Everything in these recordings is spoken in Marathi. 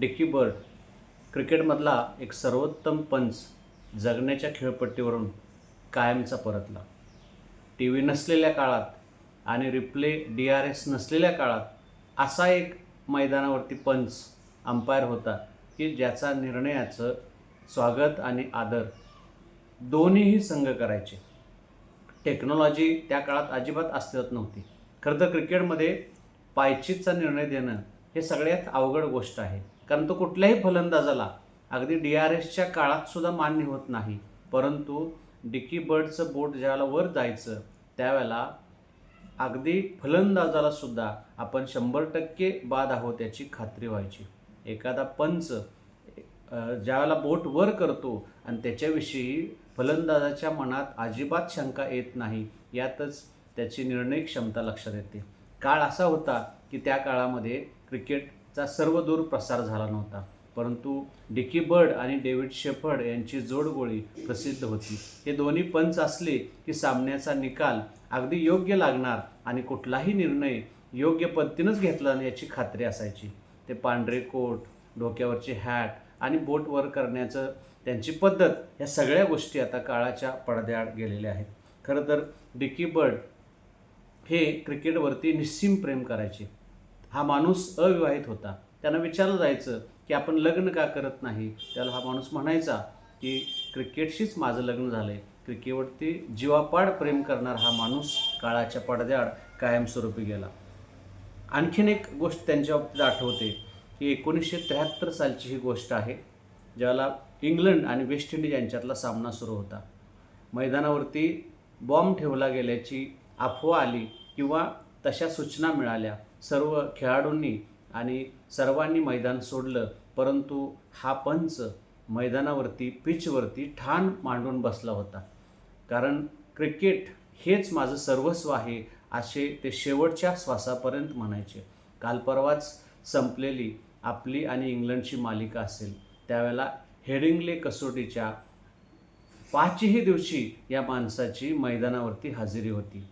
डिकी बर्ड क्रिकेटमधला एक सर्वोत्तम पंच जगण्याच्या खेळपट्टीवरून कायमचा परतला. टी व्ही नसलेल्या काळात आणि रिप्ले डी आर एस नसलेल्या काळात असा एक मैदानावरती पंच अंपायर होता की ज्याचा निर्णयाचं स्वागत आणि आदर दोन्हीही संघ करायचे. टेक्नॉलॉजी त्या काळात अजिबात अस्तित्वात नव्हती. खरं तर क्रिकेटमध्ये पायचीतचा निर्णय देणं हे सगळ्यात अवघड गोष्ट आहे. कारण तो कुठल्याही फलंदाजाला अगदी डी आर एसच्या काळात सुद्धा मान्य होत नाही. परंतु डिकी बर्डचं बोट ज्यावेळेला वर जायचं त्यावेळेला अगदी फलंदाजाला सुद्धा आपण शंभर टक्के बाद आहोत याची खात्री व्हायची. एखादा पंच ज्यावेळेला बोट वर करतो आणि त्याच्याविषयी फलंदाजाच्या मनात अजिबात शंका येत नाही यातच त्याची निर्णय क्षमता लक्षात येते. काळ असा होता की त्या काळामध्ये क्रिकेट क्रिकेटचा सर्वदूर प्रसार झाला नव्हता. परंतु डिकी बर्ड आणि डेव्हिड शेफर्ड यांची जोडगोळी प्रसिद्ध होती. हे दोन्ही पंच असले की सामन्याचा निकाल अगदी योग्य लागणार आणि कुठलाही निर्णय योग्य पद्धतीनंच घेतला याची खात्री असायची. ते पांढरे कोट डोक्यावरची हॅट आणि बोट वर करण्याचं त्यांची पद्धत या सगळ्या गोष्टी आता काळाच्या पडद्याआड गेलेल्या आहेत. खरं तर डिकी बर्ड हे क्रिकेटवरती निस्सीम प्रेम करायचे. हा माणूस अविवाहित होता. त्यांना विचारलं जायचं की आपण लग्न का करत नाही? त्याला हा माणूस म्हणायचा की क्रिकेटशीच माझं लग्न झालं आहे क्रिकेटवरती जीवापाड प्रेम करणारा हा माणूस काळाच्या पडद्याआड कायमस्वरूपी गेला. आणखीन एक गोष्ट त्यांच्या बाबतीत आठवते की एकोणीसशे त्र्याहत्तर सालची ही गोष्ट आहे ज्याला इंग्लंड आणि वेस्ट इंडिज यांच्यातला सामना सुरू होता. मैदानावरती बॉम्ब ठेवला गेल्याची अफवा आली किंवा तशा सूचना मिळाल्या. सर्व खेळाडूंनी आणि सर्वांनी मैदान सोडलं परंतु हा पंच मैदानावरती पिचवरती ठाण मांडून बसला होता. कारण क्रिकेट हेच माझं सर्वस्व आहे असे ते शेवटच्या श्वासापर्यंत म्हणायचे. काल परवाच संपलेली आपली आणि इंग्लंडची मालिका असेल. त्यावेळेला हेडिंग्ले कसोटीच्या पाचही दिवशी या माणसाची मैदानावरती हजेरी होती.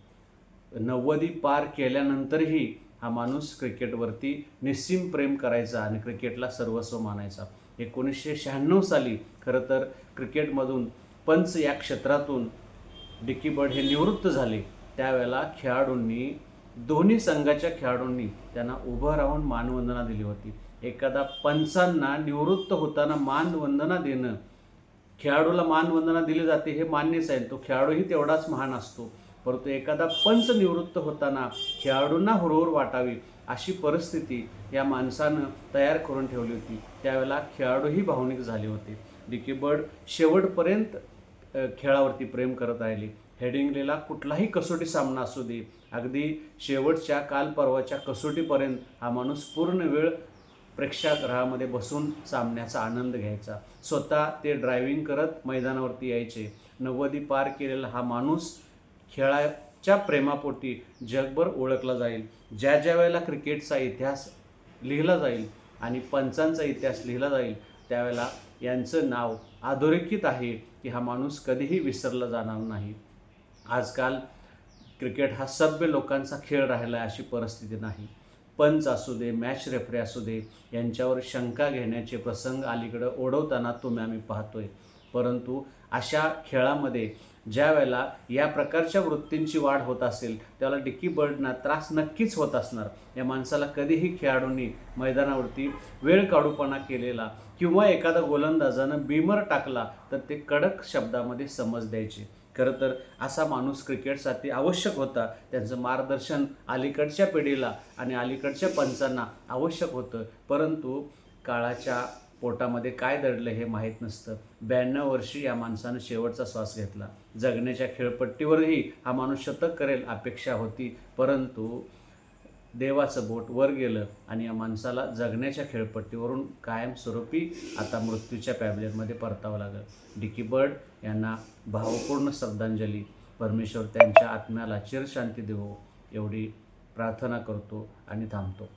नव्वदी पार केल्यानंतरही हा माणूस क्रिकेटवरती निस्सीम प्रेम करायचा आणि क्रिकेटला सर्वस्व मानायचा. एकोणीसशे शहाण्णव साली खरं तर क्रिकेटमधून पंच या क्षेत्रातून डिकी बर्ड हे निवृत्त झाले. त्यावेळेला खेळाडूंनी दोन्ही संघाच्या खेळाडूंनी त्यांना उभं राहून मानवंदना दिली होती. एखादा पंचांना निवृत्त होताना मानवंदना देणं खेळाडूला मानवंदना दिली जाते हे मान्यच आहे. तो खेळाडूही तेवढाच महान असतो. परंतु एखादा पंच निवृत्त होताना खेळाडूंना हुरहुर वाटावी अशी परिस्थिती या माणसानं तयार करून ठेवली होती. त्यावेळेला खेळाडूही भावनिक झाले होते. डिकी बर्ड शेवटपर्यंत खेळावरती प्रेम करत राहिली. हेडिंगलेला कुठलाही कसोटी सामना असू दे. अगदी शेवटच्या काल परवाच्या कसोटीपर्यंत हा माणूस पूर्ण वेळ प्रेक्षागृहामध्ये बसून सामन्याचा आनंद घ्यायचा. स्वतः ते ड्रायव्हिंग करत मैदानावरती यायचे. नव्वदी पार केलेला हा माणूस खेळाच्या प्रेमापोटी जगभर ओळखला जाईल. ज्या ज्या वेळेला क्रिकेटचा इतिहास लिहिला जाईल आणि पंचांचा इतिहास लिहिला जाईल त्यावेळेला यांचं नाव अधोरेखित आहे की हा माणूस कधीही विसरला जाणार नाही. आजकाल क्रिकेट हा सभ्य लोकांचा खेळ राहिला आहे अशी परिस्थिती नाही. पंच असू दे मॅच रेफरी असू दे यांच्यावर शंका घेण्याचे प्रसंग अलीकडं ओढवताना तुम्ही आम्ही पाहतोय. परंतु अशा खेळामध्ये ज्या वेळेला या प्रकारच्या वृत्तींची वाढ होत असेल त्याला डिक्की बर्डना त्रास नक्कीच होत असणार. या माणसाला कधीही खेळाडूंनी मैदानावरती वेळ काढूपणा केलेला किंवा एखादा गोलंदाजानं बीमर टाकला तर ते कडक शब्दामध्ये समज द्यायचे. खरं तर असा माणूस क्रिकेटसाठी आवश्यक होता. त्यांचं मार्गदर्शन अलीकडच्या पिढीला आणि अलीकडच्या पंचांना आवश्यक होतं. परंतु काळाच्या पोटामध्ये काय दडलं हे माहीत नसतं. ब्याण्णव वर्षी या माणसानं शेवटचा श्वास घेतला. जगण्याच्या खेळपट्टीवरही हा माणूस शतक करेल अपेक्षा होती. परंतु देवाचं बोट वर गेलं आणि या माणसाला जगण्याच्या खेळपट्टीवरून कायमस्वरूपी आता मृत्यूच्या पॅबलेटमध्ये परतावं लागलं. डिकी बर्ड यांना भावपूर्ण श्रद्धांजली. परमेश्वर त्यांच्या आत्म्याला चिरशांती देवो. एवढी प्रार्थना करतो आणि थांबतो.